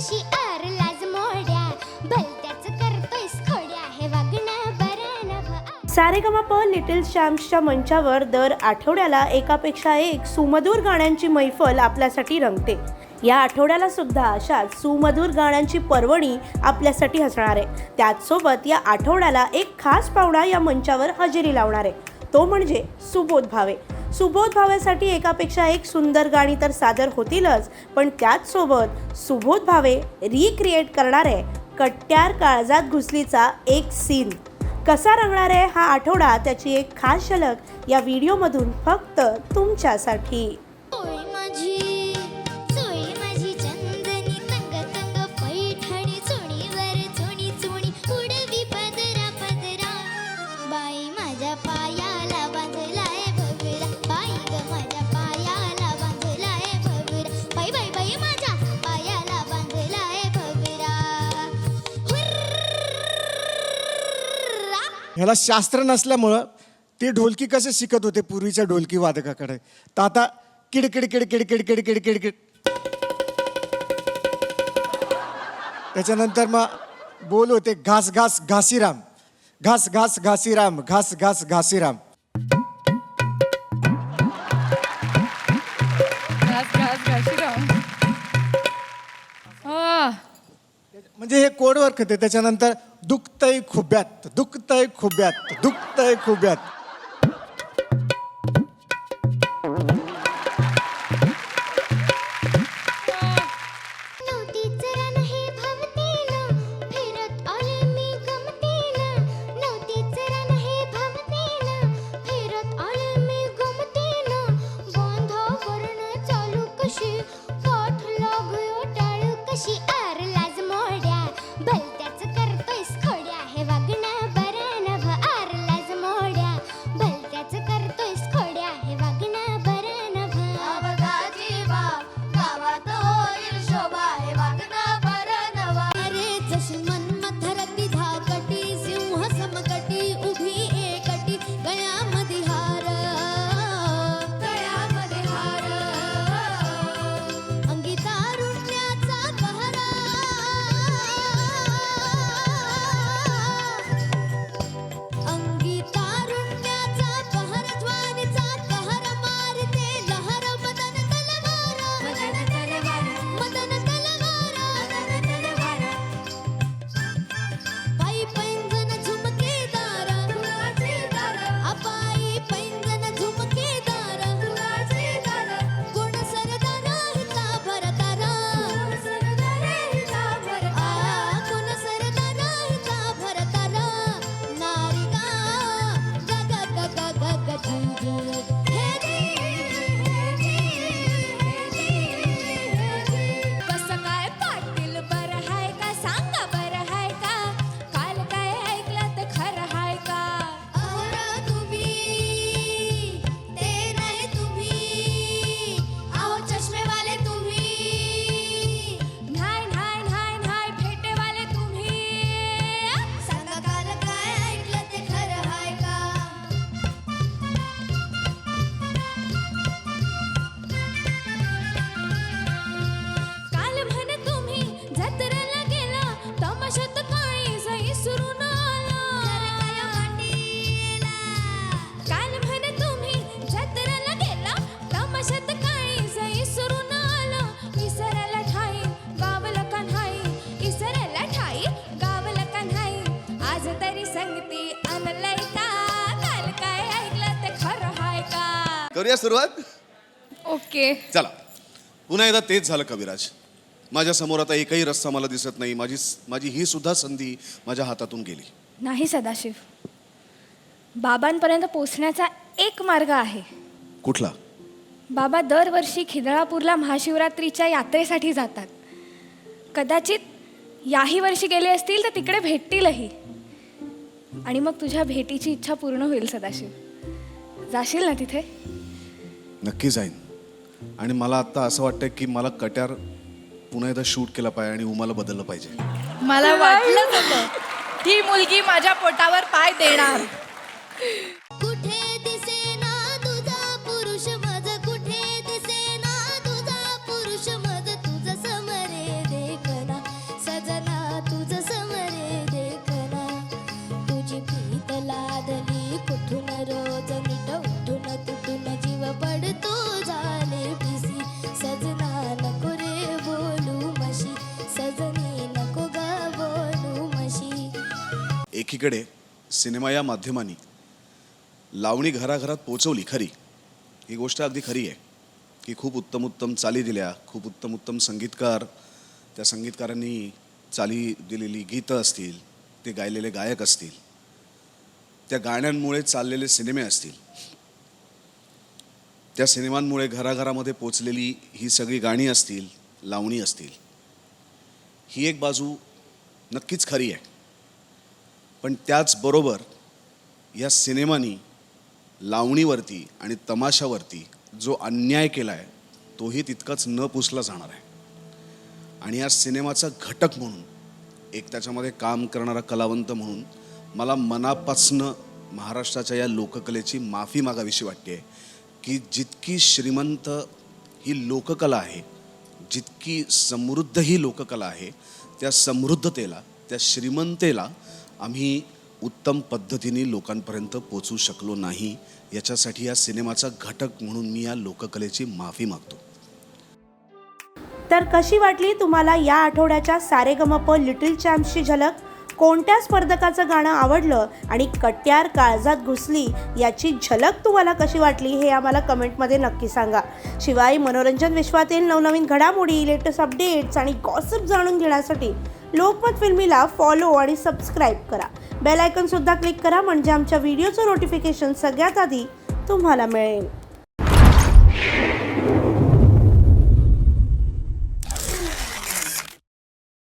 कशी आर लाज मोड्या भलत्याच खोड्या हे वागणं बरं सारेगमप लिटिल शॅम्सच्या मंचावर दर आठवड्याला एकापेक्षा एक सुमधूर गाण्यांची मैफल आपल्यासाठी रंगते. या आठवड्याला सुद्धा अशाच सुमधूर गाण्यांची पर्वणी आपल्यासाठी हसणार आहे. त्याचसोबत या आठवड्याला एक खास पाहुणा या मंचावर हजेरी लावणार आहे. तो म्हणजे सुबोध भावे. सुबोध भावेसाठी एकापेक्षा एक सुंदर गाणी तर सादर होतीलच पण त्याचसोबत सुबोध भावे रिक्रिएट करणार आहे कट्ट्यार काळजात घुसलीचा एक सीन कसा रंगणार आहे हा आठवडा त्याची एक खास झलक या व्हिडिओमधून फक्त तुमच्यासाठी. ह्याला शास्त्र नसल्यामुळं ते ढोलकी कसे शिकत होते पूर्वीच्या ढोलकी वादकाकडे? तर आता किड किड किड किड किड त्याच्यानंतर मग बोल होते घास घास घासीराम. घास घास घासीराम घास घास घासीराम. कोडवर त्याच्यानंतर दुखतय खुब्यात दुखतय खुब्यात दुखतय खुब्यात. करूया सुरुवात? ओके. चला. पुन्हा एकदा तेच झालं कविराज. माझ्यासमोर आता एकही रस्ता मला दिसत नाही. माझी माझी ही सुद्धा संधी माझ्या हातातून गेली. नाही सदाशिव. बाबांपर्यंत पोचण्याचा एक मार्ग आहे. कुठला? बाबा दरवर्षी खिदळापूरला महाशिवरात्रीच्या यात्रेसाठी जातात. कदाचित याही वर्षी गेले असतील तर तिकडे भेटतीलही. आणि मग तुझ्या भेटीची इच्छा पूर्ण होईल सदाशिव. जाशील ना तिथे? नक्की जाईन. आणि मला आता असं वाटतं की मला कट्यार पुन्हा एकदा शूट केला पाहिजे आणि उमाला बदललं पाहिजे. मला वाटलंच होतं ही मुलगी माझ्या पोटावर पाय देणार. एकीकडे सिनेमा या माध्यमाने लावणी घराघरात पोचवली खरी. ही गोष्ट अगदी खरी आहे की खूप उत्तम उत्तम चाली दिल्या खूप उत्तम उत्तम संगीतकार त्या संगीतकारांनी चाली दिलेली गीतं असतील ते गायलेले गायक असतील त्या गाण्यांमुळे चाललेले सिनेमे असतील. त्या सिनेमांमुळे घराघरामध्ये पोचलेली ही सगळी गाणी असतील लावणी असतील ही एक बाजू नक्कीच खरी आहे. पण त्याचबरोबर या सिनेमानी लावणीवरती आणि तमाशावरती जो अन्याय केला आहे तोही तितकाच न पुसला जाणार आहे. आणि या सिनेमाचा घटक म्हणून एक त्याच्यामध्ये काम करणारा कलावंत म्हणून मला मनापासनं महाराष्ट्राच्या या लोककलेची माफी मागावीशी वाटते की जितकी श्रीमंत ही लोककला आहे जितकी समृद्ध ही लोककला आहे त्या समृद्धतेला त्या श्रीमंतेला आम्ही उत्तम पद्धतीने लोकांपर्यंत पोचू शकलो नाही याच्यासाठी या सिनेमाचा घटक म्हणून मी या लोककलेची माफी मागतो. तर कशी वाटली तुम्हाला या आठवड्याच्या सारेगमप लिटिल चॅम्प्सची झलक? कोणत्या स्पर्धकाचं गाणं आवडलं आणि कट्यार काळजात घुसली याची झलक तुम्हाला कशी वाटली हे आम्हाला कमेंटमध्ये नक्की सांगा. शिवाय मनोरंजन विश्वातील नवनवीन घडामोडी लेटेस्ट अपडेट्स आणि गॉसिप जाणून घेण्यासाठी लोकमत फिल्मीला फॉलो आणि सबस्क्राईब करा. बेल आयकनसुद्धा क्लिक करा म्हणजे आमच्या व्हिडिओचं नोटिफिकेशन सगळ्यात आधी तुम्हाला मिळेल.